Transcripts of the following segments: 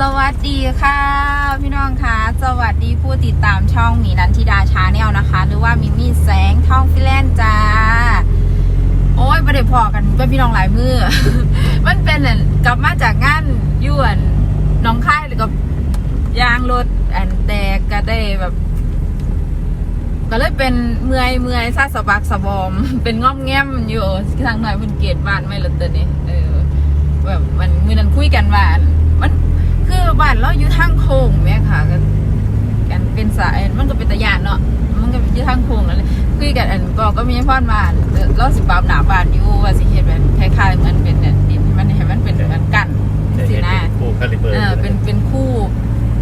สวัสดีค่ะ พี่น้องคะสวัสดีผู้ติดตามช่องมีนันทิดาชาแนลนะคะ หรือว่ามิมี่แสงท่องฟิแลนจ้า โอ้ยไม่ได้พอกันเป็นพี่น้องหลายมือ มันเป็นอันกลับมาจากงานยวนน้องค่ายหรือกับยางรถแอนแตกก็ได้แบบ ก็เลยเป็นเมื่อยเมื่อยซาสบักสบอม เป็นง่อมแง้มอยู่ทางหน่อยเพิ่นเกตบ้านไม่ละเตอนี่เออ แบบมันมือนั้นคุยกันว่า คือบ้านเราอยู่ทางโค้งแม่ค่ะกันกันเป็นสายมันก็เป็นตะยานเนาะมันก็อยู่ทางโค้งนั่นแหละคุยกันอันบอกก็มีพ่อนบ้านเราสิปรับหนาบ้านอยู่ว่าสิเฮ็ดแบบคล้ายๆเหมือนเป็นเนี่ยดินให้มันให้มันเป็นแบบนั้นกันจะสิเห็นนะเป็นคู่คาลิเบอร์เออเป็นเป็นคู่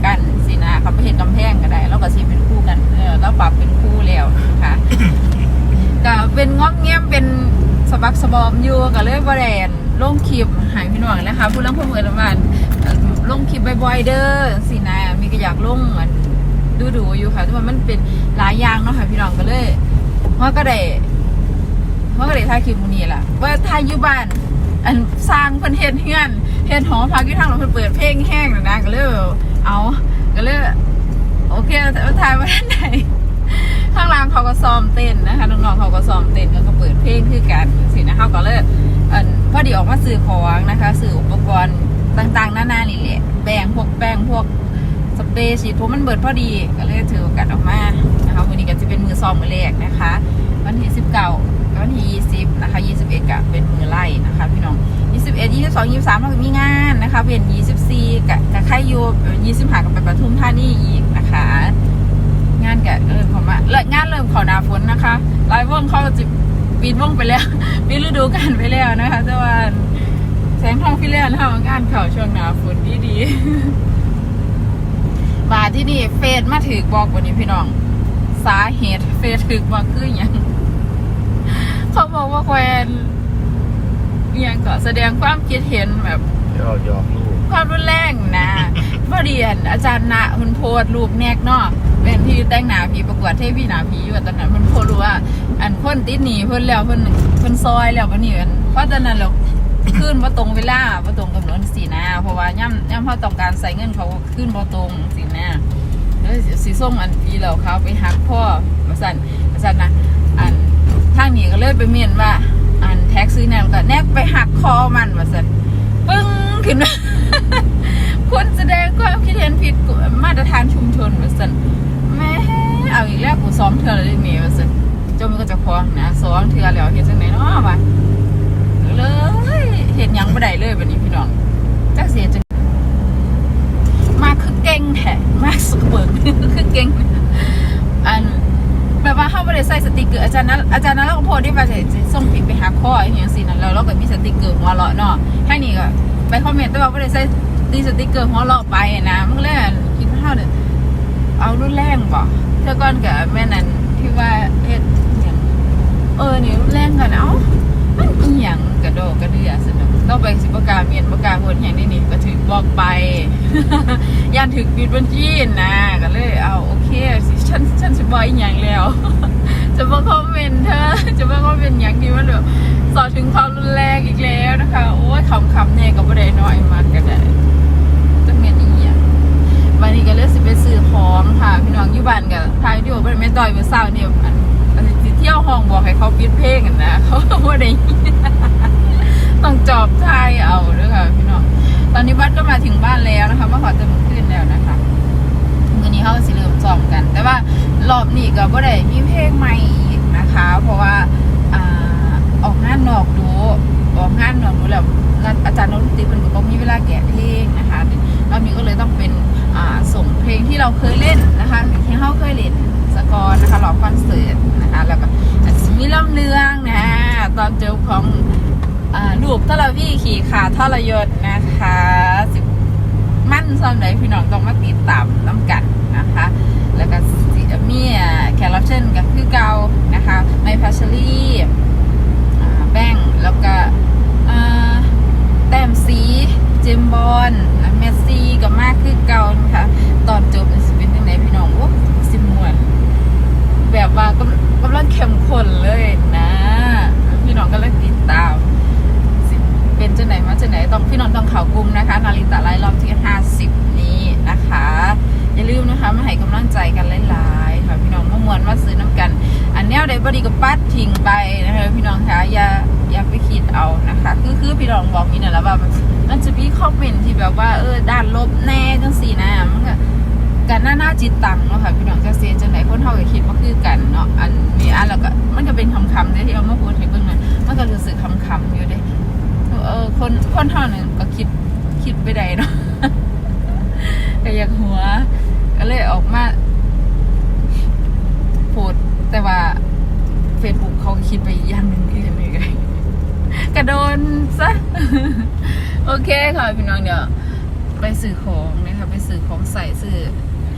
กันสินะเขาไปเห็นกำแพงก็ได้แล้วก็สิเป็นคู่กันเออแล้วปรับเป็นคู่แล้วนะคะก็เป็นงอกแง้มเป็นสะบักสะบอมอยู่ก็เลยบริเวณลงคลิปใหายพี่น้องนะคะผู้ลังผู้เมือประมาณเอ่อ ลงคลิปบ่อยๆเด้อสินะมีก็อยากลงอันดูดูอยู่ค่ะแต่ว่ามันเป็นหลายอย่างเนาะค่ะพี่น้องก็เลยว่าก็ได้ว่าก็ได้ถ่ายคลิปมื้อนี้ล่ะ ว่าถ่ายอยู่บ้านอันสร้างเพิ่นเฮ็ดเฮือนเฮ็ดหอพักอยู่ทางหลังเพิ่นเปิดเพลงแห้งนะนะก็เลยเอาก็เลยโอเคเอาถ่ายมาด้านไหนข้างล่างเขาก็ซ้อมเต้นนะคะน้องๆเขาก็ซ้อมเต้นแล้วก็เปิดเพลงคือกันสินะเขาก็เลยอันพอดีออกมาซื้อของนะคะซื้ออุปกรณ์ ต่างๆ นานานี่แหละแป้งพวกแป้งพวกสเปรย์ฉีดผมมันเบิดพอดี ก็เลยถือโอกาสออกมานะคะวันนี้ก็จะเป็นมือซอมมือแรกนะคะ วันที่19กับวันที่20นะคะ21ก็เป็นมือไล่นะคะพี่น้อง21 22 23เราก็มีงานนะคะเป็น24กับกับค่ายยู25กับไปปทุมธานี่อีกนะคะ งานกับเริ่มเข้ามาเลิกงานเริ่มเขอหนาฝนนะคะหลายวงเขาจะปิดวงไปแล้วปิดฤดูกาลไปแล้วนะคะแต่ว่า แสงทองพี่เลี้ยนทำงานเข่าช่วงหนาฝนดีดีๆมาที่นี่เฟซมาถือบอกวันนี้พี่น้อง สาเหตุเฟซถือบอกคืออย่างเขาบอกว่าแควนอหย่างก็แสดงความคิดเห็นแบบยอกยอกลูกความรุนแรงนะพอดีอันอาจารย์นะมันโพสต์รูปแนกเนาะเป็นที่แต่งหนาผีประกวดเทพีหนาผีอยู่ตอนนั้นมันโพสต์รู้ว่า อันเพ่นติดหนีเพ่นแล้วเพ่นเพ่นซอยแล้ววันนี้อันเพราะตอนนั้นเรา ขึ้นว่าตรงเวลาว่าตรงกำหนดสีนะเพราะว่าย่ำย่ำเพอต้องการใส่เงินเขาขึ้นว่าตรงสีนะแล้วสีส้มอันปีเราเขาไปหักพ่อมาสั่นมาสั่นนะอันทางนี้ก็เลยไปเมียนว่า อันแท็กซื้อแนวก็แนกไปหักคอมันมาสั่นปึ้งขึ้นมาคนแสดงความคิดเห็นผิดมาตรฐานชุมชนว่าสันแม่เอาอีกแล้วกูซ้อมเธอเลยเมีว่าสันเจ้ามันก็จะควงนะซ้อมเธอแล้วเห็นจังไหนเนาะวะเลยเห็นยังไม่ได้เลยวันนี้พี่น้องจักเสียจังมาคือเก่งแท้มาสุดเบิร์คือเก่งอันแบบว่าเข้าไม่ได้ใส่สติกเกอร์อาจารย์นั้นอาจารย์นั้นเราก็โพสต์ที่ว่าจะส่งผิดไปหาข้ออย่างเงี้ยสินะแล้วเราก็มีสติกเกอร์หัวเราะเนาะให้นี่ก็ไปคอมเมนต์แต่ว่าไม่ได้ใส่ตีสติกเกอร์หัวเราะไปนะมันเลยคิดว่าเขาเนี่ยเอารุ่นแรงบ่เธอก่อนกับแม่นั้นที่ว่า กล้าเมียนประกล้าคนอย่างนี้นี่ก็ถึงบอกไป ย่านถึกปิดบัญชีนะก็เลยเอาโอเคสิฉันฉันจะบอกอีกอย่างแล้ว จะมาคอมเมนต์เธอจะมาคอมเมนต์อย่างที่ว่าแบบสอดถึงความรุนแรงอีกแล้วนะคะ โอ้ยคำคำเนี่ยก็ไม่ได้น้อยมากก็ได้จะเมียนอีกอย่างวันนี้ก็เลยสิไปซื้อของค่ะพี่น้องอยู่บ้านกับทายวิดีโอเป็นแม่ต่อยเมื่อเช้าเนี่ยอันสิเที่ยวห้องบอกให้เขาปิดเพลงกันนะเขาไม่ได้ ต้องจอบทายเอาด้วยค่ะพี่น้อง ตอนนี้วัดก็มาถึงบ้านแล้วนะคะมาขอเติมขึ้นแล้วนะคะคืนนี้เขาสิเริ่มซ้อมกัน แต่ว่ารอบนี้ก็บ่ได้มีเพลงใหม่อีกนะคะ เพราะว่าออกงานนอกดูออกงานนอกดูแล้วอาจารย์นรุติมันก็บ่มีเวลาแกะเพลงนะคะรอบนี้ก็เลยต้องเป็นส่งเพลงที่เราเคยเล่นนะคะที่เขาเคยเล่นสกอร์นะคะรอบคอนเสิร์ตนะคะแล้วก็มีลำเลืองนะตอนเจอของ อ่ารูปทรวีขี่ขาทรยศนะคะสิมั่นซ้อมไหนพี่น้องต้องมาติดตามน้ำกันนะคะ แล้วก็สิมีอ่าแขกรับเชิญกับคือเกานะคะ ไมพัชรีแป้งแล้วก็แต้มสีเจมบอลเมสซี่กับมากคือเกานะคะตอนจบเป็นยังไงพี่น้องโอ้สิมวน แบบว่ากำกำลังเข้มข้นเลย นวใดบดีก็ปัดทิ้งไปนะคะพี่น้องคะอย่าอย่าไปคิดเอานะคะ คือคือพี่น้องบอกมีเนี่ยแล้วว่ามันจะมีคอมเมนต์ที่แบบว่าเออด้านลบแน่จังสี่นะมันก็กันหน้าหน้าจิตตังเนาะค่ะพี่น้องจะเสียจังไหนคนเท่ากับคิดว่าคือกันเนาะอันมีอันแล้วก็มันก็เป็นคำคำได้ที่เอามาพูดให้เบิ่งนะมันก็รู้สึกคำคำอยู่เด้เออคนคนเท่านึงก็คิดคิดไปได้เนาะก็อยากหัว ก็เลยออกมาพูดแต่ว่า เฟซบุ๊กเขาคิดไปอีกอย่างหนึ่งคือยังไงกันกระโดนซะ โอเคค่ะพี่น้องเดี๋ยว ไปซื้อของนะคะไปซื้อของใส่ซื้อ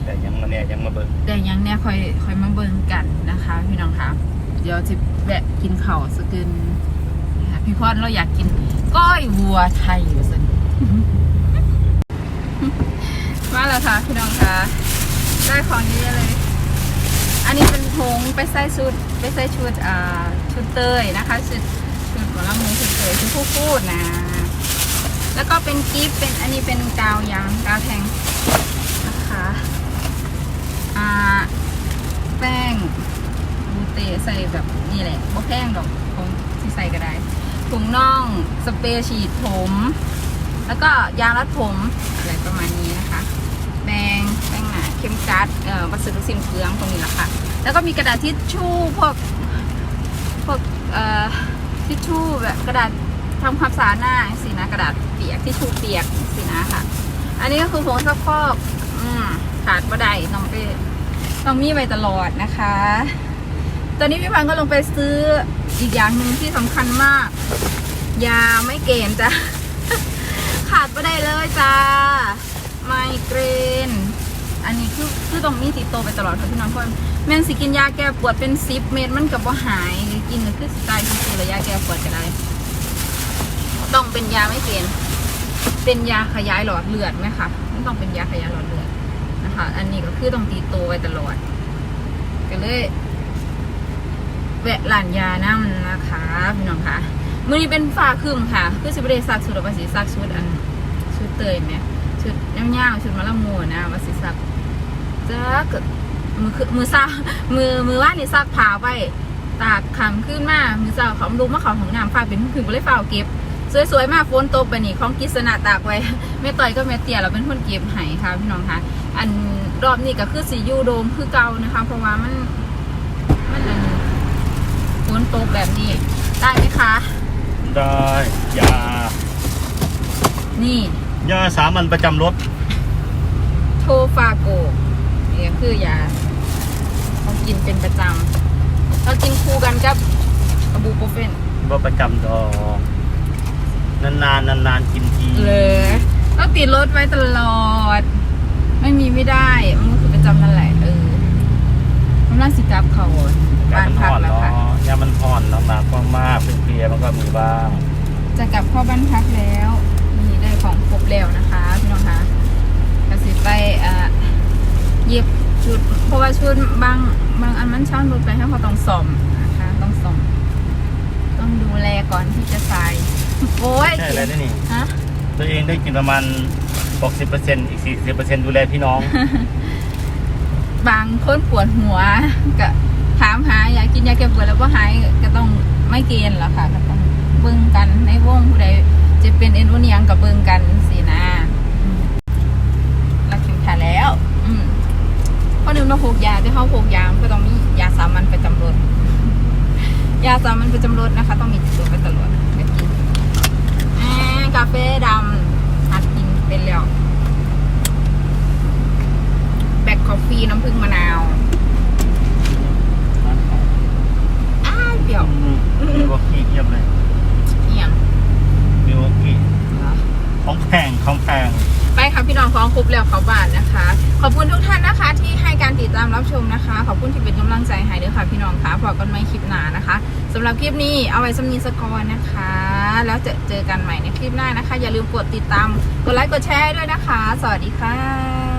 แต่ยังมาเนี่ยยังมาเบิ่งแต่ยังเนี่ยค่อยค่อยมาเบิ่งกันนะคะ พี่น้องคะเดี๋ยวจะแวะกินข้าวสักกินนะคะพี่พอนเราอยากกินก้อยวัวไทยอยู่สิมาแล้วค่ะพี่น้องคะได้ของเยอะเลย อันนี้เป็นผงไปใส่ชุดไปใส่ชุดอ่าชุดเตยนะคะชุดชุดหมอลำมือชุดเตยชุดคู่พูดนะ แล้วก็เป็นกิฟต์เป็นอันนี้เป็นกาวยางกาวแทงนะคะอ่าแป้งบูเตใส่แบบนี่แหละบ่แพงดอกผมที่ใส่ก็ได้ถุงน่องสเปรย์ฉีดผม แล้วก็ยางรัดผมอะไรประมาณนี้นะคะแป้ง ข้มกัดเอ่อวัสดุสิ้นเปลืองตรงนี้แหละค่ะ แล้วก็มีกระดาษทิชชู่พวกพวกเอ่อทิชชู่แบบกระดาษทำความสะอาดหน้าสินะกระดาษเปียกทิชชู่เปียกสินะค่ะ อันนี้ก็คือผงซักฟอกอืมขาดบ่ได้ต้องไปต้องมีไว้ตลอดนะคะ ตอนนี้พี่พันธ์ก็ลงไปซื้ออีกอย่างหนึ่งที่สำคัญมาก ยาไม่เกณฑ์จ้ะขาดไม่ได้เลยจ้า ไมเกรน อันนี้คือคือต้องมีติดตัวไปตลอดค่ะพี่น้องเพราะแม่นสิกินยาแก้ปวดเป็นซิปเม็ดมันกับว่าหายหรือกินก็คือสไตล์คือระยาแก้ปวดก็ได้ต้องเป็นยาไม่เกณฑ์เป็นยาขยายหลอดเลือดไหมคะไมันต้องเป็นยาขยายหลอดเลือดนะคะ อันนี้ก็คือต้องตีโตวไว้ตลอดก็เลยแวะร้านยานั่นะคะพี่น้องคะมือนี้เป็นฟ้าครึมค่ะ คือสิบเดซักชุดเอาไปสีซักชุดอันชุดเตยไหมชุดเงาวๆชุดมะละมูนะมาสิซัก จ้าเกิดมือคือมือซามือมือว่านี่ซักผ้าไปตากคำขึ้นมา มือเจ้าเขาดูมาเขาของน้ำฟ้าเป็นถึงก็เลยฟ้าเก็บ สวยๆ มากฝนตกไปนี่ของกิษณะตากไว้แม่ต่อยก็แม่เตี่ยเราเป็นคนเก็บให้ค่ะพี่น้องคะอันรอบนี้ก็คือสียูโดมคือเก่านะคะ เพราะว่ามันมันอันฝนตกแบบนี้ ได้ไหมคะ ได้ยานี่ยาสามัญประจำรถ โทฟาโก นี่ก็คือยาเรากินเป็นประจำเรากินคู่กันกับอะบูโปรเฟนว่าประจำดอกนานๆนานๆกินทีเลยต้องติดรถไว้ตลอด ไม่มีไม่ได้ มันก็คือประจำนั่นแหละเออกำลังสิกลับเขายาบ้านมันพัห่กอนแล้วเนาะค่ะยามันห่อนหนักๆมากๆเป็นเพลียๆมันก็มีบ้าง จะกลับเข้าบ้านพักแล้ว นี่ได้ของครบแล้วนะคะพี่น้องคะกสิไปอ่า เย็บชุด เพราะว่าชุดบางบางอันมันช่างรุดไปให้เขาต้องซ่อมนะคะต้องซ่อมต้องดูแลก่อนที่จะใส่โอ้ยใช่อะไรได้นี่ ฮะตัวเองได้กินประมาณ 60%อีก 40%ดูแลพี่น้อง บางคนปวดหัวก็ถามหาอยากกินยาแก้ปวดแล้วก็หายก็ต้องไม่เกณฑ์หรอกค่ะก็ต้องเบิ่งกันในวงผู้ใดจะเป็นเอ็นวเนียงกับเบิ่งกันสินะอืมรักเข็มขัดแล้ว อืมเพราะ นึงเราพกยาที่เขาพกยาก็ต้องมียาสามัญประจำรถยาสามัญประจำรถนะคะ ต้องมีติดตัวไปตลอดไปกินอ่ากาแฟดำหัดกินเป็นแล้วแบล็คคอฟฟี่น้ำผึ้งมะนาวอ้ายเปรี้ยว มิวอกกี้เยียบเลย เอี่ยง มิวอกกี้ของแพงของแพง ไปค่ะพี่ น้องฟ้องครบแล้วเขาบาทนะคะ ขอบคุณทุกท่านนะคะ ที่ให้การติดตามรับชมนะคะ ขอบคุณที่เป็นกำลังใจให้ด้วยค่ะพี่น้องคะพอกันไม่คลิปหนานะคะสำหรับคลิปนี้เอาไว้สำนีสกอร์นะคะ แล้วจะเจอกันใหม่ในคลิปหน้านะคะ อย่าลืมกดติดตามกดไลค์กดแชร์ด้วยนะคะ สวัสดีค่ะ